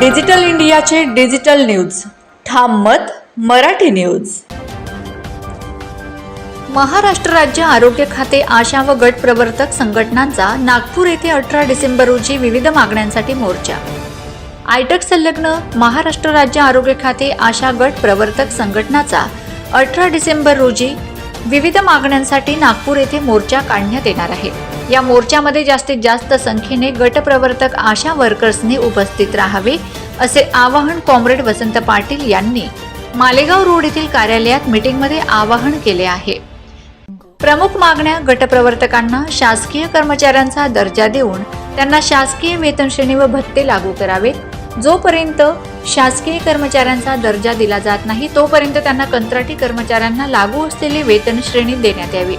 Digital इंडियाचे digital news. ठाम मत मराठी न्यूज. महाराष्ट्र राज्य आरोग्य खाते आशा व गट प्रवर्तक संघटनांचा नागपूर येथे अठरा डिसेंबर रोजी विविध मागण्यांसाठी मोर्चा. आयटक संलग्न महाराष्ट्र राज्य आरोग्य खाते आशा गट प्रवर्तक संघटनाचा अठरा डिसेंबर रोजी विविध मागण्यांसाठी नागपूर येथे मोर्चा काढण्यात येणार आहे. या मोर्चामध्ये जास्तीत जास्त संख्येने गटप्रवर्तक आशा वर्कर्सने उपस्थित राहावे असे आवाहन कॉम्रेड वसंत पाटील यांनी मालेगाव रोड येथील कार्यालयात मीटिंगमध्ये आवाहन केले आहे. प्रमुख मागण्या गटप्रवर्तकांना शासकीय कर्मचाऱ्यांचा दर्जा देऊन त्यांना शासकीय वेतन श्रेणी व भत्ते लागू करावेत जोपर्यंत शासकीय कर्मचाऱ्यांचा दर्जा दिला जात नाही तोपर्यंत त्यांना कंत्राटी कर्मचाऱ्यांना लागू असलेली वेतन श्रेणी देण्यात यावी.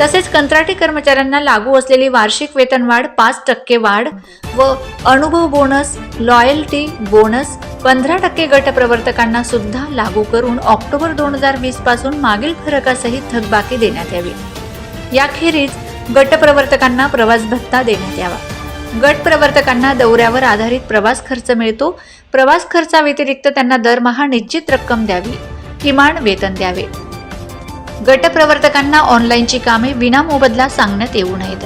तसेच कंत्राटी कर्मचाऱ्यांना लागू असलेली वार्षिक वेतनवाढ पाच टक्के वाढ व अनुभव बोनस लॉयल्टी बोनस पंधरा टक्के गटप्रवर्तकांना सुद्धा लागू करून ऑक्टोबर दोन हजार वीसपासून मागील फरकासहित थकबाकी देण्यात यावी. याखेरीज गटप्रवर्तकांना प्रवास भत्ता देण्यात यावा. गट प्रवर्तकांना दौऱ्यावर आधारित प्रवास खर्च मिळतो. प्रवास खर्चाव्यतिरिक्त त्यांना दरमहा निश्चित रक्कम द्यावी किमान वेतन द्यावे. गटप्रवर्तकांना ऑनलाईनची कामे विना मोबदला सांगण्यात येऊ नयेत.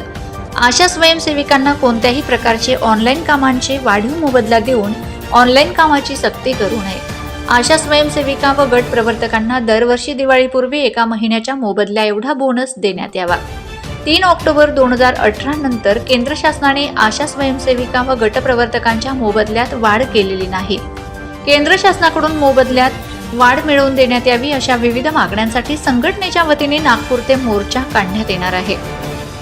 आशा स्वयंसेविकांना कोणत्याही प्रकारचे ऑनलाईन कामांचे वाढीव मोबदला देऊन ऑनलाईन कामाची सक्ती करू नये. आशा स्वयंसेविका व गट प्रवर्तकांना दरवर्षी दिवाळीपूर्वी एका महिन्याच्या मोबदल्या एवढा बोनस देण्यात यावा. तीन ऑक्टोबर दोन हजार अठरा नंतर केंद्र शासनाने आशा स्वयंसेविका व गटप्रवर्तकांच्या मोबदल्यात वाढ केलेली नाही. केंद्र शासनाकडून मोबदल्यात वाढ मिळवून देण्यात यावी अशा विविध मागण्यांसाठी संघटनेच्या वतीने नागपूर ते मोर्चा काढण्यात येणार आहे.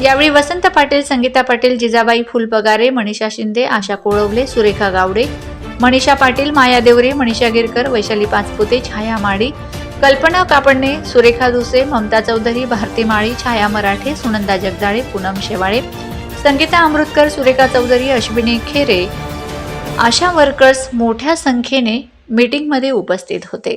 यावेळी वसंत पाटील संगीता पाटील जिजाबाई फुलपगारे मनीषा शिंदे आशा कोळवले सुरेखा गावडे मनीषा पाटील माया देवरे मनीषा गिरकर वैशाली पाचपुते छाया माडी कल्पना कापडणे सुरेखा दुसे ममता चौधरी भारती माळी छाया मराठे सुनंदा जगदाळे पूनम शेवाळे संगीता अमृतकर सुरेखा चौधरी अश्विनी खेरे आशा वर्कर्स मोठ्या संख्येने मीटिंगमध्ये उपस्थित होते.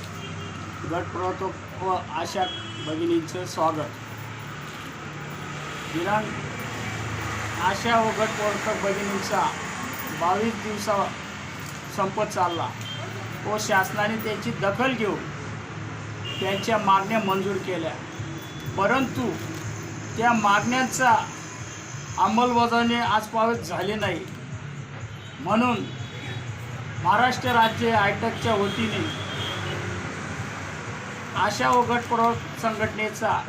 गटप्रवर्तक व आशा भगिनींचं स्वागत. दिनांक आशा व गटप्रवर्तक भगिनींचा बावीस दिवसा संपत चालला. व शासनाने त्याची दखल घेऊन त्यांच्या मागण्या मंजूर केल्या. परंतु त्या मागण्यांचा अंमलबजावणी आजपावत झाली नाही. म्हणून महाराष्ट्र राज्य आयटकच्या वतीने आशा व संघटनेचा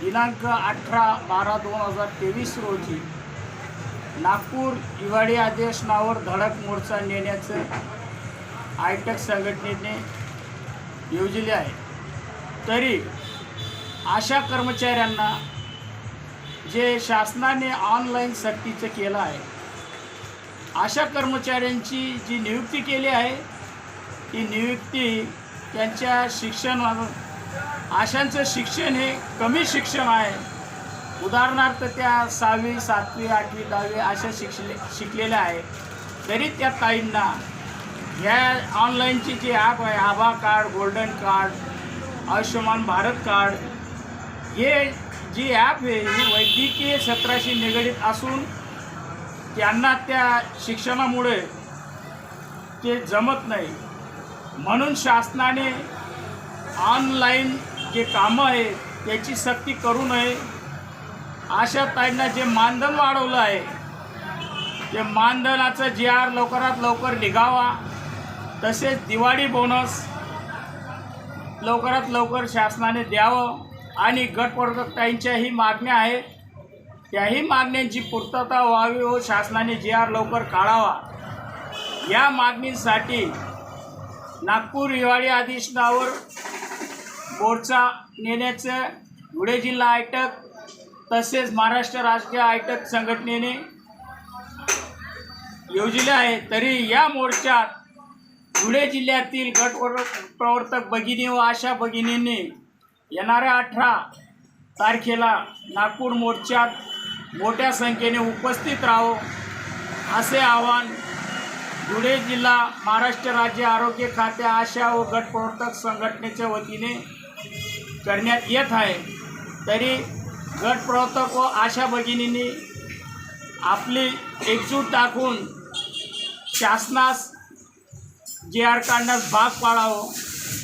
दिनांक अठरा बारा दोन हजार तेवीस रोजी नागपूर हिवाळी अधिवेशनावर धडक मोर्चा नेण्याचं आयटक संघटनेने योजले आहे. तरी आशा कर्मचाऱ्यांना जे शासनाने ऑनलाईन सक्तीचं केलं आहे अशा कर्मचाऱ्यांची जी नियुक्ती केली आहे ती नियुक्ती त्यांच्या शिक्षण आशांचं शिक्षण हे कमी शिक्षण आहे. उदाहरणार्थ त्या सहावी सातवी आठवी दहावी अशा शिक्षले शिकलेल्या आहेत. तरी त्या ताईंना ह्या ऑनलाईनची जी ॲप आहे Abha card golden card Ayushman Bharat card हे जी ॲप आहे ही वैद्यकीय क्षेत्राशी निगडीत असून त्यांना त्या शिक्षणामुळे ते जमत नाही. म्हणून शासनाने ऑनलाईन जे कामं आहे त्याची सक्ती करू नये. अशा ताईंना जे मानधन वाढवलं आहे ते मानधनाचं जी आर लवकरात लवकर निघावा. तसेच दिवाळी बोनस लवकरात लवकर शासनाने द्यावं. आणि गटप्रवर्तकांच्याही मागण्या आहेत. त्याही मागण्यांची पूर्तता व्हावी व शासनाने जी आर लवकर काढावा. या मागणीसाठी नागपूर हिवाळी अधिवेशनावर मोर्चा नेण्याचं धुळे जिल्हा आयटक तसेच महाराष्ट्र राष्ट्रीय आयटक संघटनेने योजले आहे. तरी या मोर्चात धुळे जिल्ह्यातील गट प्रवर्तक भगिनी व आशा भगिनींनी येणाऱ्या अठरा तारखेला नागपूर मोर्चात मोठ्या संख्येने उपस्थित राहो असे आवाहन धुळे जिल्हा महाराष्ट्र राज्य आरोग्य खाते आशा व गट प्रवर्तक संघटनेच्या वतीने करण्यात येत आहे. तरी गट प्रवर्तक व आशा भगिनींनी आपली एकजूट टाकून शासनास जे आर काढण्यास भाग पाडावं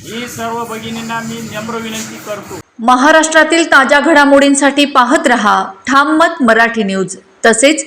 ही सर्व भगिनींना मी नम्र विनंती करतो. महाराष्ट्रातील ताज्या घडामोडींसाठी पाहत रहा. ठाम मत मराठी न्यूज. तसेच